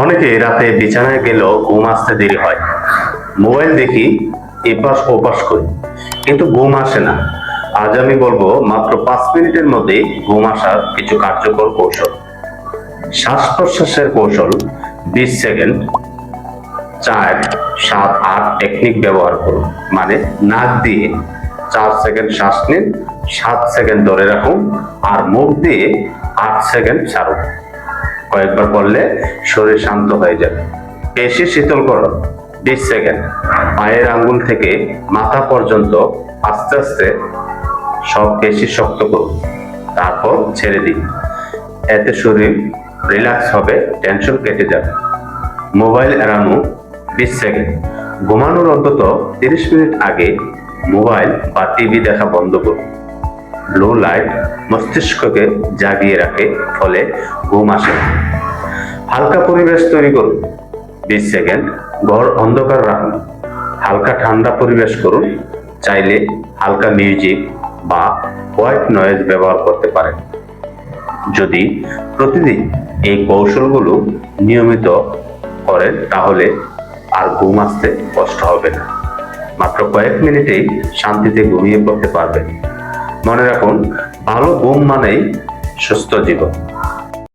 অনেকে রাতে বিছানায় গেলেও ঘুম আসতে দেরি হয়। মোবাইল দেখি এপাশ ওপাশ করি, কিন্তু ঘুম আসে না। আজ আমি বলব, মাত্র পাঁচ মিনিটের মধ্যে ঘুম আসার কিছু কার্যকর কৌশল। শ্বাস প্রশ্বাসের কৌশল, বিশ সেকেন্ড। চার, সাত, আট টেকনিক ব্যবহার করুন। মানে নাক দিয়ে চার সেকেন্ড শ্বাস নিন, সাত সেকেন্ড ধরে রাখুন, আর মুখ দিয়ে আট সেকেন্ড ছাড়ুন। কয়েকবার করলে শরীর শান্ত হয়ে যাবে। পেশি শীতল করুন বিশ সেকেন্ড। পায়ের আঙ্গুল থেকে মাথা পর্যন্ত আস্তে আস্তে সব পেশি শক্ত করুন তারপর ছেড়ে দিন এতে শরীর রিল্যাক্স হবে টেনশন কেটে যাবে। মোবাইল এড়ানো বিশ সেকেন্ড। ঘুমানোর অন্তত তিরিশ মিনিট আগে মোবাইল বা টিভি দেখা বন্ধ করুন ব্লু লাইট মস্তিষ্ককে জাগিয়ে রাখে ফলে ঘুম আসে হালকা পরিবেশ তৈরি করুন। বিশ সেকেন্ড ঘর অন্ধকার রাখুন। হালকা ঠান্ডা পরিবেশ করুন। চাইলে হালকা মিউজিক বা হোয়াইট নয়েজ ব্যবহার করতে পারেন। যদি প্রতিদিন এই কৌশলগুলো নিয়মিত করেন, তাহলে আর ঘুম আসতে কষ্ট হবে না। মাত্র কয়েক মিনিটেই শান্তিতে ঘুমিয়ে পড়তে পারবেন। মনে রাখুন ভালো ঘুম মানেই সুস্থ জীবন।